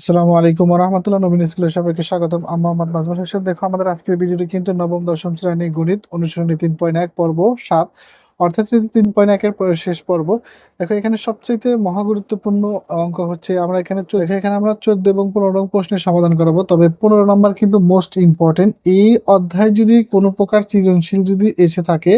আসসালামু আলাইকুম রহমতুল্লাহ নবীন স্কুলের সবাইকে স্বাগতম। মোহাম্মদ নাজমুল হোসেন। দেখো, আমাদের আজকের ভিডিওটি কিন্তু নবম, দশম শ্রেণি গণিত অনুসরণী তিন পয়েন্ট এক, পর্ব সাত। অর্থাৎ তিন পয়েন্ট একের শেষ পর্ব। দেখো, এখানে সবচেয়ে মহা গুরুত্বপূর্ণ অঙ্ক হচ্ছে আমরা এখানে এখানে আমরা চোদ্দ এবং পনেরো নং প্রশ্নের সমাধান করাবো। তবে পনেরো নম্বর কিন্তু মোস্ট ইম্পর্টেন্ট এই অধ্যায় যদি কোনো প্রকার সৃজনশীল যদি এসে থাকে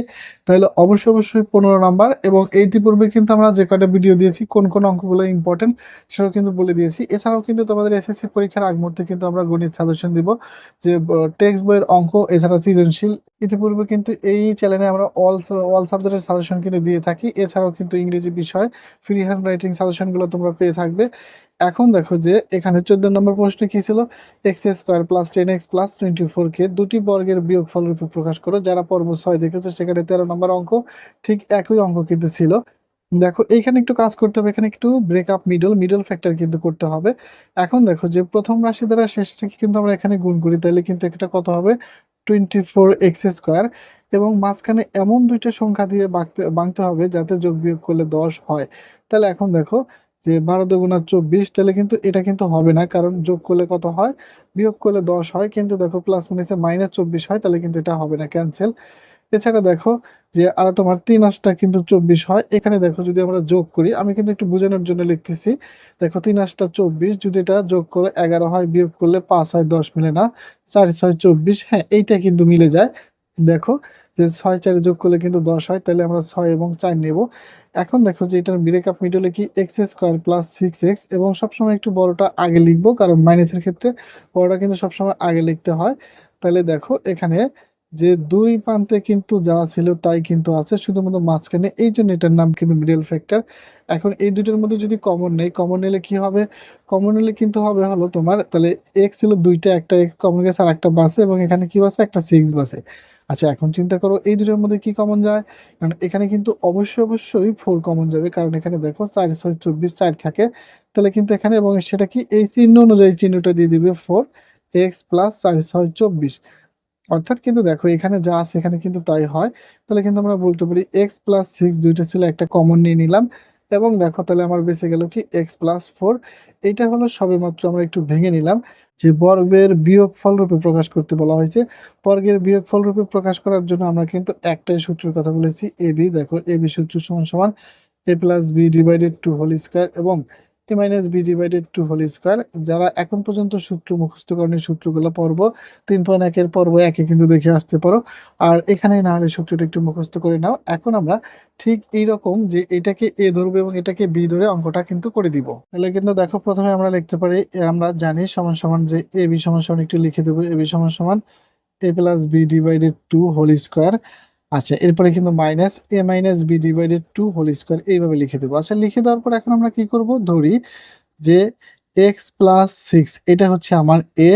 তাহলে অবশ্যই অবশ্যই পনেরো নাম্বার এবং ইতিপূর্বে কিন্তু আমরা যে কয়টা ভিডিও দিয়েছি, কোন কোন অঙ্কগুলো ইম্পর্টেন্ট সেটাও কিন্তু বলে দিয়েছি। এছাড়াও কিন্তু তোমাদের এসএসসি পরীক্ষার আগ মুহূর্তে কিন্তু আমরা গণিত সাজেশন দিব যে টেক্সট বইয়ের অঙ্ক এছাড়া সৃজনশীল। ইতিপূর্বে কিন্তু এই চ্যানেলে আমরা অল অল সাবজেক্টের সাজেশন কিন্তু দিয়ে থাকি। এছাড়াও কিন্তু ইংরেজি বিষয় ফ্রি হ্যান্ড রাইটিং সাজেশনগুলো তোমরা পেয়ে থাকবে। এখন দেখো যে এখানে চোদ্দ নম্বর প্রশ্ন কি ছিল? X square plus ten x plus twenty four কে দুটি বর্গের বিয়োগফল রূপে প্রকাশ করো, যারা পর্ব ছয় দেখেছ সেখানে তেরো নম্বর অঙ্ক ঠিক একই অঙ্ক কিন্তু ছিল। দেখো এইখানে একটু কাজ করতে হবে, এখানে একটু ব্রেকআপ মিডল মিডল ফ্যাক্টর কিন্তু করতে হবে। এখন দেখো যে প্রথম রাশি দ্বারা শেষটাকে কিন্তু আমরা এখানে গুণ করি, তাহলে কিন্তু এটা কত হবে? টোয়েন্টি ফোর এক্স স্কোয়ার এবং মাঝখানে এমন দুইটা সংখ্যা দিয়ে বাঁকতে বাঁকতে হবে যাতে যোগ বিয়োগ করলে দশ হয়। তাহলে এখন দেখো যে বারো দুগুণা চব্বিশ, তাহলে কিন্তু এটা কিন্তু হবে না, কারণ যোগ করলে কত হয়? বিয়োগ করলে দশ হয়, কিন্তু দেখো প্লাস মাইনাসে মাইনাস চব্বিশ হয়, তাহলে কিন্তু এটা হবে না ক্যান্সেল এছাড়া দেখো যে আর তোমার তিন আশটা কিন্তু চব্বিশ হয়, এখানে দেখো যদি আমরা যোগ করি, আমি কিন্তু একটু বোঝানোর জন্য লিখতেছি, দেখো তিন আশটা চব্বিশ, যদি এটা যোগ করে, এগারো হয়, বিয়োগ করলে পাঁচ হয়, দশ মিলে না, চার ছয় চব্বিশ হ্যাঁ এইটা কিন্তু মিলে যায়। দেখো যে ছয় চারে যোগ করলে কিন্তু দশ হয়, তাহলে আমরা ছয় এবং চার নেব। এখন দেখো যে এটার ব্রেকআপ মিডলে কি X square plus six X এবং সবসময় একটু বড়টা আগে লিখব, কারণ মাইনাসের ক্ষেত্রে বড়টা কিন্তু সবসময় আগে লিখতে হয়। তাহলে দেখো এখানে যে দুই প্রান্তে কিন্তু যা ছিল তাই কিন্তু আছে, শুধুমাত্র মাঝখানে এই জন্য এটার নাম কিন্তু মিডল ফ্যাক্টর এখন এই দুইটার মধ্যে যদি কমন নেই কমন নিলে কি হবে? কমন নিলে কিন্তু হবে হলো তোমার, তাহলে এক্স ছিল দুইটা, একটা এক্স কমন গেছে আর একটা বাসে, এবং এখানে কি বাসে? একটা সিক্স বাসে। আচ্ছা এখন চিন্তা করো এই দুটোর মধ্যে কি কমন যায়? কারণ এখানে কিন্তু অবশ্যই অবশ্যই ফোর কমন যাবে, কারণ এখানে দেখো চার, ছয়, চব্বিশ, চার থাকে। তাহলে কিন্তু এখানে এবং সেটা কি? এই চিহ্ন অনুযায়ী চিহ্নটা দিয়ে দিবে ফোর এক্স প্লাস চার, ছয়, চব্বিশ। অর্থাৎ কিন্তু দেখো, এখানে যা আছে এখানে কিন্তু তাই হয়। তাহলে কিন্তু আমরা বলতে পারি এক্স প্লাস সিক্স দুইটা ছিল একটা কমন নিয়ে নিলাম। এবং দেখো, তাহলে আমার বেঁচে গেল কি? এক্স প্লাস ফোর এইটা হলো সবেমাত্র আমরা একটু ভেঙে নিলাম যে বর্গের বিয়োগ ফল রূপে প্রকাশ করতে বলা হয়েছে। বর্গের বিয়োগ ফল রূপে প্রকাশ করার জন্য আমরা কিন্তু একটাই সূত্রের কথা বলেছি এ বি দেখো এ বি সূত্র সমান সমান A plus B divided two whole square এবং A minus B divided two whole square যারা এখন পর্যন্ত সূত্র মুখস্থকরণের সূত্রগুলো পর্ব তিন পয়েন্ট একের পর্ব একে কিন্তু দেখে আসতে পারো। আর এখানে না হলে সূত্রটা একটু মুখস্থ করে নাও। এখন আমরা ঠিক এইরকম যে এটাকে এ ধরবো এবং এটাকে বি ধরে অঙ্কটা কিন্তু করে দিব। তাহলে কিন্তু দেখো প্রথমে আমরা লিখতে পারি আমরা জানি সমান সমান যে এ বি সমান সমান একটু লিখে দেবো। এ বি সমান সমান A plus B divided two whole square আচ্ছা এরপরে কিন্তু minus A minus B divided two whole square এইভাবে লিখে দেবো। আচ্ছা লিখে দেওয়ার পর এখন আমরা কি করব? ধরি যে এক্স প্লাস সিক্স এটা হচ্ছে আমার এ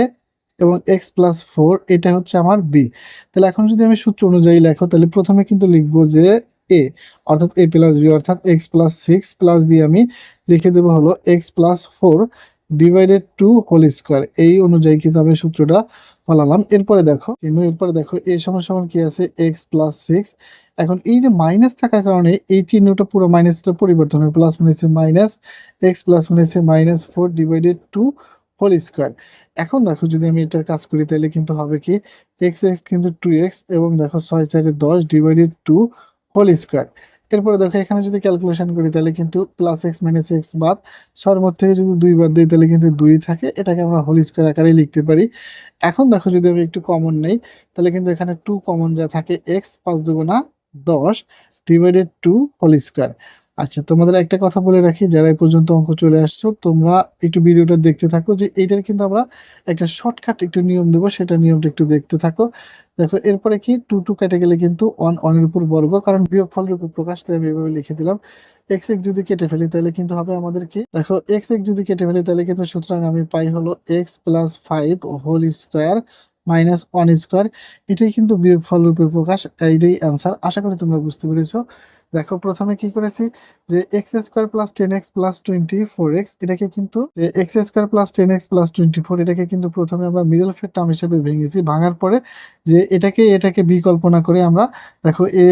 এবং এক্স প্লাস ফোর এটা হচ্ছে আমার বি তাহলে এখন যদি আমি সূত্র অনুযায়ী লেখো, তাহলে প্রথমে কিন্তু লিখব যে এ অর্থাৎ এ প্লাস বি অর্থাৎ এক্স প্লাস সিক্স প্লাস দিয়ে আমি লিখে দেবো হলো X plus four divided two whole square এই অনুযায়ী কিন্তু আমি সূত্রটা ফলালাম এরপরে দেখো, চিহ্ন, এরপরে দেখো এ সমান সমান কি আছে? এক্স প্লাস সিক্স এখন এই যে মাইনাস থাকার কারণে এই চিহ্নটা পুরো মাইনাসটা পরিবর্তন হবে প্লাস মাইনাসে মাইনাস এক্স প্লাস মাইনাসে minus four divided two whole square এখন দেখো, যদি আমি এটার কাজ করি, তাহলে কিন্তু হবে কি? এক্স এক্স কিন্তু টু এক্স এবং দেখো, ছয় চারে দশ ডিভাইডেড টু হোল স্কোয়ার এরপরে দেখো, এখানে যদি ক্যালকুলেশন করি, তাহলে কিন্তু প্লাস এক্স মাইনাস এক্স বাদ মধ্যে থেকে যদি দুই বাদ দিই, তাহলে কিন্তু দুই থাকে। এটাকে আমরা হোল স্কোয়ার আকারে লিখতে পারি। এখন দেখো, যদি আমি একটু কমন নেই, তাহলে কিন্তু এখানে টু কমন যা থাকে এক্স পাঁচ দুগুণা দশ ডিভাইডেড টু হোল স্কোয়ার আচ্ছা তোমাদের একটা কথা বলে রাখি, যারা এই পর্যন্ত অঙ্ক চলে আসছো, তোমরা একটু ভিডিওটা দেখতে থাকো যে এইটার কিন্তু আমরা একটা শর্টকাট একটু নিয়ম দেবো, সেটা নিয়মটা একটু দেখতে থাকো। দেখো, এরপরে কি? টু টু কেটে গেলে কিন্তু অন ওয়ানের উপর বর্গ, কারণ বিয়োগফল রূপে প্রকাশ, তাই আমি এভাবে লিখে দিলাম। এক্স এক্স যদি কেটে ফেলি, তাহলে কিন্তু হবে আমাদের কি? দেখো এক্স এক্স যদি কেটে ফেলি, তাহলে কিন্তু সুতরাং আমি পাই হলো X plus five whole square minus one square এটাই কিন্তু বিয়োগফল রূপে প্রকাশ, এইটাই অ্যান্সার আশা করি তোমরা বুঝতে পেরেছ। দেখো প্রথমে কি করেছি? যে X square plus ten X plus twenty four X এটাকে কিন্তু X square plus ten X plus twenty four এটাকে কিন্তু প্রথমে আমরা মিডল ফের টার্ম হিসেবে ভেঙেছি। ভাঙার পরে যে এটাকে এটাকে বিকল্পনা করে আমরা, দেখো এ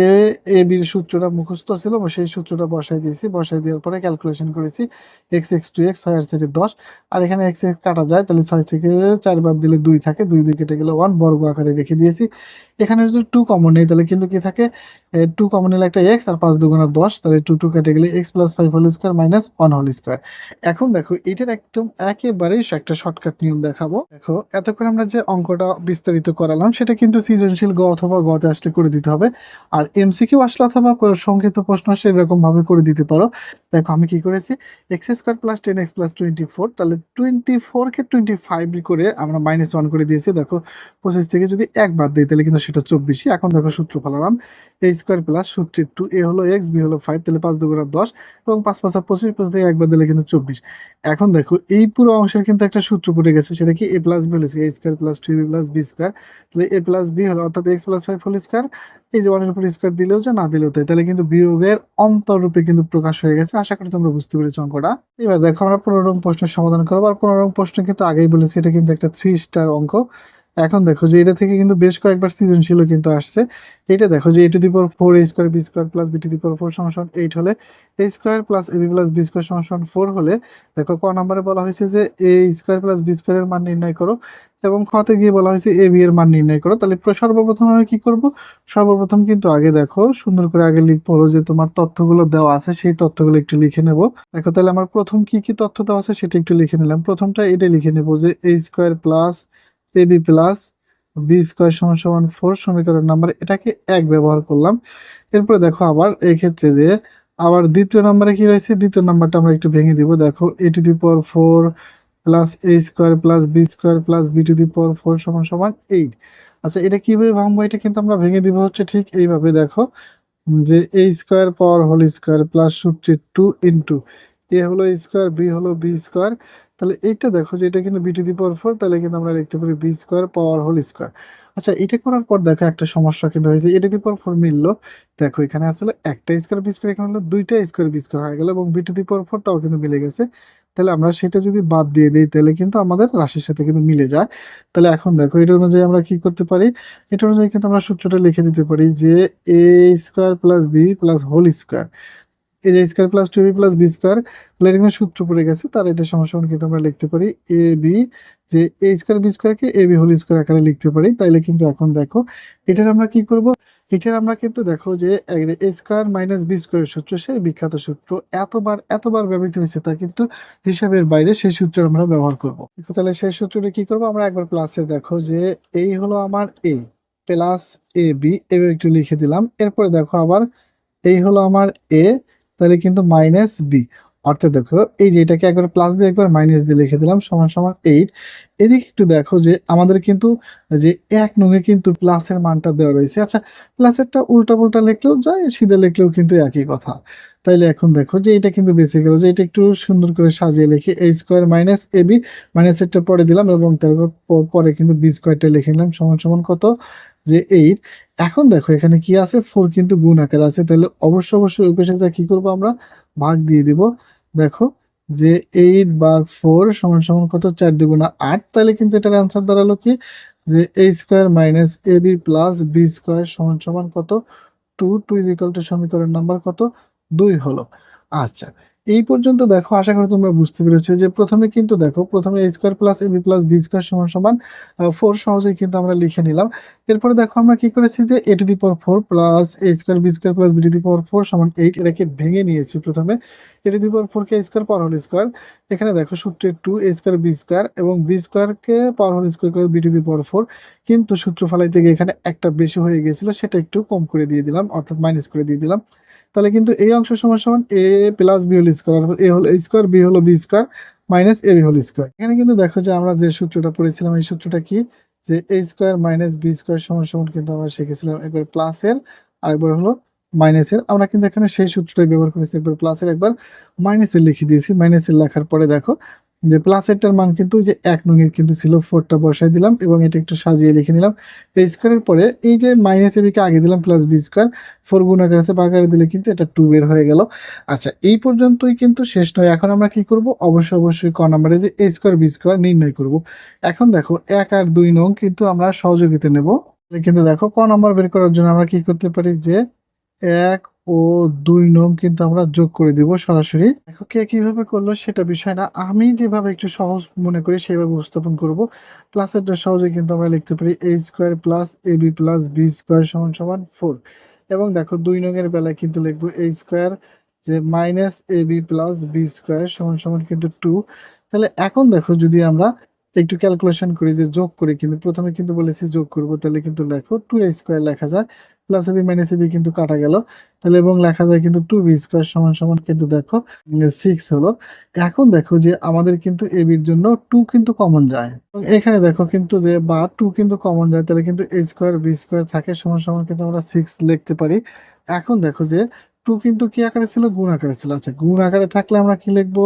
এ বির সূত্রটা মুখস্থ ছিল সেই সূত্রটা বসাই দিয়েছি। বসাই দেওয়ার পরে ক্যালকুলেশন করেছি এক্স এক্স টু এক্স ছয় আর সেটি দশ আর এখানে এক্স এক্স কাটা যায়, তাহলে ছয় থেকে চার বাদ দিলে দুই থাকে, দুই দুই কেটে গেলে ওয়ান বর্গ আকারে রেখে দিয়েছি। এখানে যদি টু কমন নেই, তাহলে কিন্তু কি থাকে? টু কমন নিলে একটা এক্স আর পাঁচ দুগুণা দশ, তাহলে টু টু কেটে গেলে X plus five whole square minus one whole square এখন দেখো, এটার একদম একেবারেই একটা শর্টকাট নিয়ম দেখাবো। দেখো, এতক্ষণ আমরা যে অঙ্কটা বিস্তারিত করালাম, সেটা কিন্তু সৃজনশীল গ অথবা গতে আসলে করে দিতে হবে। আর আসলে অথবা সংক্ষিপ্ত প্রশ্ন আসলে করে দিতে পারো। দেখো, আমি কি করেছি? X square plus ten X plus twenty four তাহলে টোয়েন্টি ফোরকে টোয়েন্টি ফাইভ করে আমরা মাইনাস ওয়ান করে দিয়েছি। দেখো পঁচিশ থেকে যদি এক বাদ দিই, তাহলে কিন্তু সেটা চব্বিশই। এখন দেখো সূত্র ফেলালাম এ স্কোয়ার প্লাস সূত্রের টু এ হলো এক্স বি হলো ফাইভ তাহলে পাঁচ দুগুণা দশ এবং পাঁচ পাঁচ পঁচিশ পঁচিশ থেকে একবার দিলে কিন্তু চব্বিশ। এখন দেখো, এই পুরো অংশের কিন্তু একটা সূত্র পড়ে গেছে, সেটা কি? এ প্লাস বি হলো A square plus two B plus B square তাহলে এ প্লাস বি হলো, অর্থাৎ X plus five whole square এই যে ওয়ানের উপর স্কোয়ার দিলেও যে না দিলেও তাই তাহলে কিন্তু বিয়োগের অন্তরূপে কিন্তু প্রকাশ হয়ে গেছে। আশা করি তোমরা বুঝতে পেরেছ অঙ্কটা। এবার দেখো, আমরা পনেরো প্রশ্নের সমাধান করব, আর পনেরো প্রশ্ন কিন্তু আগেই বলেছি, এটা কিন্তু একটা থ্রি স্টার অঙ্ক। এখন দেখো যে এটা থেকে কিন্তু বেশ কয়েকবার সৃজনশীলও কিন্তু আসছে। এটা দেখো যে A to the power four A square B square plus B to the power four সমান এইট হলে A square plus A B plus B square সমান ফোর হলে, দেখো ক নম্বরে বলা হয়েছে যে এ স্কোয়ার প্লাস বি স্কোয়ারের মান নির্ণয় করো এবং খতে গিয়ে বলা হয়েছে এ বি এর মান নির্ণয় করো। তাহলে সর্বপ্রথম আমি কি করব? সর্বপ্রথম কিন্তু আগে দেখো, সুন্দর করে আগে লিখব যে তোমার তথ্যগুলো দেওয়া আছে, সেই তথ্যগুলো একটু লিখে নেব। দেখো তাহলে আমার প্রথম কি কি তথ্য দেওয়া আছে সেটা একটু লিখে নিলাম। প্রথমটা এটা লিখে নেব যে A square plus A B plus B square সমান সমান ফোর সমীকরণ নাম্বার এটাকে এক ব্যবহার করলাম। এরপরে দেখো আবার ক্ষেত্রে যে আবার দ্বিতীয় নাম্বারে কি রয়েছে? দ্বিতীয় নাম্বারটা আমরা একটু ভেঙে দিব। দেখো A to the power four plus A square plus B square plus B to the power four সমান সমান এইট আচ্ছা এটা কীভাবে ভাঙবো? এটা কিন্তু আমরা ভেঙে দিব হচ্ছে ঠিক এইভাবে। দেখো, যে A square power whole square plus সূত্রে টু ইন্টু এ হলো স্কোয়ার বি হলো বি স্কোয়ার তাহলে এইটা দেখো যে এটা কিন্তু B to the power four তাহলে কিন্তু আমরা লিখতে পারি B square power whole square আচ্ছা এটা করার পর দেখো একটা সমস্যা কিন্তু হয়েছে। এটা দি পাওয়ার ফোর মিললো। দেখো, এখানে আসলে একটা স্কোয়ার বি স্কোয়ার এখানে হলো দুইটা স্কোয়ার বি স্কোয়ার হয়ে গেল এবং B to the power four তাও কিন্তু মিলে গেছে। তাহলে আমরা সেটা যদি বাদ দিয়ে দিই, তাহলে কিন্তু আমাদের রাশির সাথে কিন্তু মিলে যায়। তাহলে এখন দেখো, এটা অনুযায়ী আমরা কি করতে পারি? এটা অনুযায়ী কিন্তু আমরা সূত্রটা লিখে দিতে পারি যে A square plus B plus whole square এই যে square plus two B plus B square তাহলে এরকম সূত্র পড়ে গেছে, তার এটা সমস্যা কিন্তু আমরা লিখতে পারি এ বি যে এ স্কোয়ার বি স্কোয়ারকে এ বি হোল স্কোয়ার আকারে লিখতে পারি। তাইলে কিন্তু এখন দেখো, এটার আমরা কি করব? এটার আমরা কিন্তু দেখো যে এ স্কোয়ার মাইনাস বি স্কোয়ারের সূত্র, সেই বিখ্যাত সূত্র এতবার এতবার ব্যবহৃত হয়েছে তা কিন্তু হিসাবের বাইরে সেই সূত্র আমরা ব্যবহার করব। তাহলে সেই সূত্রটা কি করব? আমরা একবার প্লাসে দেখো যে এই হলো আমার এ প্লাস এ বি এভাবে একটু লিখে দিলাম। এরপরে দেখো আবার এই হলো আমার এ তাহলে কিন্তু মাইনাস বি অর্থাৎ দেখো, এই যে এটাকে একবার প্লাস দিয়ে একবার মাইনাস দিয়ে লিখে দিলাম, সমান সমান এইট এদিকে একটু দেখো যে আমাদের কিন্তু, যে এক নঙে কিন্তু প্লাসের মানটা দেওয়া রয়েছে। আচ্ছা প্লাসেরটা উল্টা পুল্টা লিখলেও যায়, সিধা লিখলেও কিন্তু একই কথা। তাইলে এখন দেখো যে এটা কিন্তু বেঁচে গেল যে এটা একটু সুন্দর করে সাজিয়ে লিখি A square minus A B মাইনাসেরটা পরে দিলাম এবং তারপর পরে কিন্তু বি স্কোয়ারটা লিখে নিলাম, সমান সমান কত? যে এইট এখন দেখো এখানে কি আছে? ফোর কিন্তু গুণ আকার আছে। তাহলে অবশ্যই অবশ্যই ওই যা কি করব আমরা? ভাগ দিয়ে দিব। দেখো যে এইট ভাগ ফোর সমান সমান কত? চার দুগুণা আট। তাহলে কিন্তু এটার অ্যান্সার দাঁড়াল কি? যে A square minus A B plus B square সমান সমান কত? Two two is equal to সমীকরণ নাম্বার কত? দুই হলো। আচ্ছা। এই পর্যন্ত দেখো, আশা করি তোমরা বুঝতে পেরেছ যে প্রথমে কিন্তু দেখো, প্রথমে A square plus A B plus B square সমান সমান ফোর সহজেই কিন্তু আমরা লিখে নিলাম। এরপরে দেখো আমরা কি করেছি যে A to the power four plus A square B square plus B to the power four সমান এইট এটাকে ভেঙে নিয়েছি প্রথমে। A to the power four K square power whole square এখানে দেখো সূত্রে two A square B square এবং B স্কোয়ারকে পাওয়ার হোল স্কোয়ার করে B to the power four কিন্তু সূত্র ফালাইতে গিয়ে এখানে একটা বেশি হয়ে গেছিল সেটা একটু কম করে দিয়ে দিলাম, অর্থাৎ মাইনাস করে দিয়ে দিলাম। তাহলে কিন্তু এই অংশ সমান সমান A plus B whole square অর্থাৎ এ হলো স্কোয়ার বি হলো B square minus A B whole square এখানে কিন্তু দেখো যে আমরা যে সূত্রটা পড়েছিলাম, এই সূত্রটা কি? যে A square minus B square সমান সমান কিন্তু আমরা শিখেছিলাম একবার প্লাসের আর একবার হলো মাইনাসের আমরা কিন্তু এখানে সেই সূত্রটাই ব্যবহার করেছি, একবার প্লাসের একবার মাইনাসের লিখে দিয়েছি। মাইনাসের লেখার পরে দেখো যে প্লাসেরটার মান কিন্তু যে এক নঙের কিন্তু ছিল ফোরটা বসাই দিলাম এবং এটা একটু সাজিয়ে লিখে নিলাম। এই স্কোয়ারের পরে এই যে মাইনাস এবিকে আগে দিলাম প্লাস বি স্কোয়ার ফোর গুণ আকার আছে বাগারে দিলে কিন্তু এটা টু বের হয়ে গেল। আচ্ছা এই পর্যন্তই কিন্তু শেষ নয়। এখন আমরা কি করব? অবশ্যই অবশ্যই ক নাম্বারে যে এ স্কোয়ার বি স্কোয়ার নির্ণয় করব। এখন দেখো, এক আর দুই নং কিন্তু আমরা সহযোগিতা নেব। কিন্তু দেখো, ক নাম্বার বের করার জন্য আমরা কি করতে পারি? যে এক ও দুই নং কিন্তু আমরা যোগ করে দিব সরাসরি। দেখো কে কীভাবে করল সেটা বিষয় না। আমি যেভাবে একটু সহজ মনে করি সেইভাবে উপস্থাপন করব। প্লাসের সহজে কিন্তু আমরা লিখতে পারি A square plus A B plus B square সমান সমান ফোর এবং দেখো দুই নংয়ের বেলায় কিন্তু লিখব এ স্কোয়ার যে minus A B plus B square সমান সমান কিন্তু টু তাহলে এখন দেখো যদি আমরা একটু ক্যালকুলেশন করি যে যোগ করি কিন্তু প্রথমে কিন্তু বলেছি যোগ করব, তাহলে কিন্তু দেখো টু এ স্কোয়ার লেখা যায় প্লাস এবি মাইনাস এবি কিন্তু কাটা গেল। তাহলে এবং লেখা যায় কিন্তু টু বি স্কোয়ার সমান সমান কিন্তু দেখো সিক্স হলো। এখন দেখো যে আমাদের কিন্তু এবির জন্য টু কিন্তু কমন যায়। এবং এখানে দেখো কিন্তু যে বা টু কিন্তু কমন যায়, তাহলে কিন্তু এ স্কোয়ার বি স্কোয়ার থাকে, সমান সমান কিন্তু আমরা সিক্স লিখতে পারি। এখন দেখো যে টু কিন্তু কি আকারে ছিল? গুণ আকারে ছিল। আচ্ছা গুণ আকারে থাকলে আমরা কি লিখব?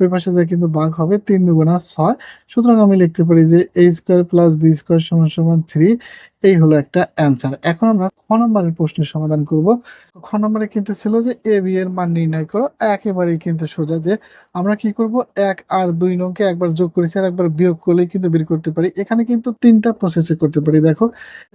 ওই পাশে যে কিন্তু ভাগ হবে তিন দুগুণা ছয়। সুতরাং আমি লিখতে পারি যে A square plus B square সমান সমান থ্রি এই হলো একটা অ্যান্সার এখন আমরা খ নম্বরের প্রশ্নের সমাধান করব। খ নম্বরে কিন্তু ছিল যে এ বি এর মান নির্ণয় করো। একেবারেই কিন্তু সোজা যে আমরা কি করব? এক আর দুই নংকে একবার যোগ করেছি আর একবার বিয়োগ করলেই কিন্তু বের করতে পারি। এখানে কিন্তু তিনটা প্রসেসে করতে পারি। দেখো,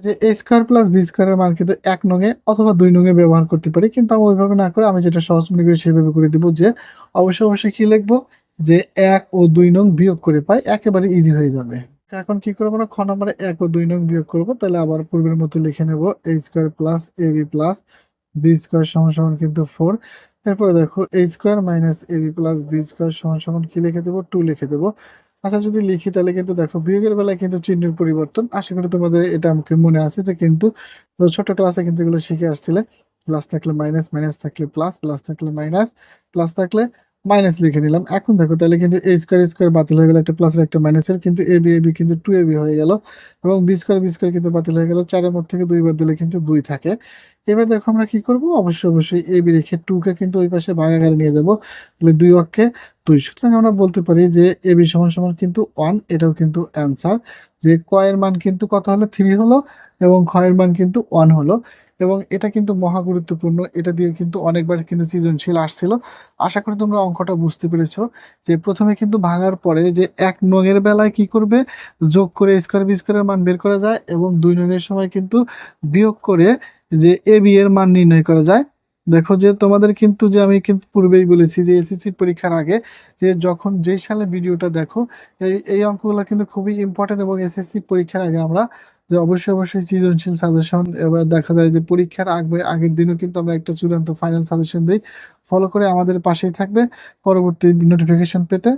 যে এ স্কোয়ার প্লাস বি স্কোয়ারের মান কিন্তু এক নঙে অথবা দুই নঙে ব্যবহার করতে পারি। কিন্তু আমি ওইভাবে না করে আমি যেটা সহজ মনে করি সেভাবে করে দিব যে অবশ্যই অবশ্যই কি লিখব? যে এক ও দুই নং বিয়োগ করে পাই, একেবারে ইজি হয়ে যাবে। এখন কি করব না, খ নম্বরে এক ও দুই নং বিয়োগ করব, তাহলে আবার পূর্বের মতো লিখে নেব A square plus A B plus B square সমান সমান কিন্তু ফোর এরপরে দেখো A square minus A B plus B square সমান সমান কি লিখে দেবো? টু লিখে দেবো। আচ্ছা যদি লিখি তাহলে কিন্তু দেখো, বিয়োগের বেলায় কিন্তু চিহ্নের পরিবর্তন। আশা করি তোমাদের এটা আমাকে মনে আছে যে কিন্তু ছোট ক্লাসে কিন্তু এগুলো শিখে আসছিলে। প্লাস থাকলে মাইনাস মাইনাস থাকলে প্লাস প্লাস থাকলে মাইনাস প্লাস থাকলে মাইনাস লিখে নিলাম। এখন দেখো, তাহলে কিন্তু এ স্কোয়ার স্কোয়ার বাতিল হয়ে গেল, একটা প্লাসের একটা মাইনাসের কিন্তু এ বি এ বি কিন্তু টু এ বি হয়ে গেল। এবং বি স্কোয়ার বি স্কোয়ার কিন্তু বাতিল হয়ে গেল। চারের মধ্যে থেকে দুই দুইবার দিলে কিন্তু দুই থাকে। এবার দেখো আমরা কি করব? অবশ্যই অবশ্যই এ বি রেখে টুকে কিন্তু ওই পাশে ভাগাগারে নিয়ে যাব। তাহলে দুই অক্ষে দুই। সুতরাং আমরা বলতে পারি যে এ বি সমান সমান কিন্তু ওয়ান এটাও কিন্তু অ্যান্সার যে কয়ের মান কিন্তু কত হলো? থ্রি হলো এবং ক্ষয়ের মান কিন্তু ওয়ান হলো এবং এটা কিন্তু মহা গুরুত্বপূর্ণ। এটা দিয়ে কিন্তু অনেকবার কিন্তু সৃজনশীল আসছিল। আশা করি তোমরা অঙ্কটা বুঝতে পেরেছ যে প্রথমে কিন্তু ভাঙার পরে যে এক নঙের বেলায় কি করবে? যোগ করে স্কোয়ার বি স্কোয়ারের মান বের করা যায় এবং দুই নঙের সময় কিন্তু বিয়োগ করে যে এ বি এর মান নির্ণয় করা যায়। দেখো যে তোমাদের কিন্তু যে আমি কিন্তু পূর্বেই বলেছি যে এসএসসি পরীক্ষার আগে যে যখন যেই সালে ভিডিওটা দেখো, এই এই অঙ্কগুলো কিন্তু খুবই ইম্পর্টেন্ট এবং এসএসসি পরীক্ষার আগে আমরা যে অবশ্যই অবশ্যই সৃজনশীল সাজেশন এবার দেখা যায় যে পরীক্ষার আগে, আগের দিনও কিন্তু আমরা একটা চূড়ান্ত ফাইনাল সাজেশন দিই। ফলো করে আমাদের পাশেই থাকবে। পরবর্তী নোটিফিকেশন পেতে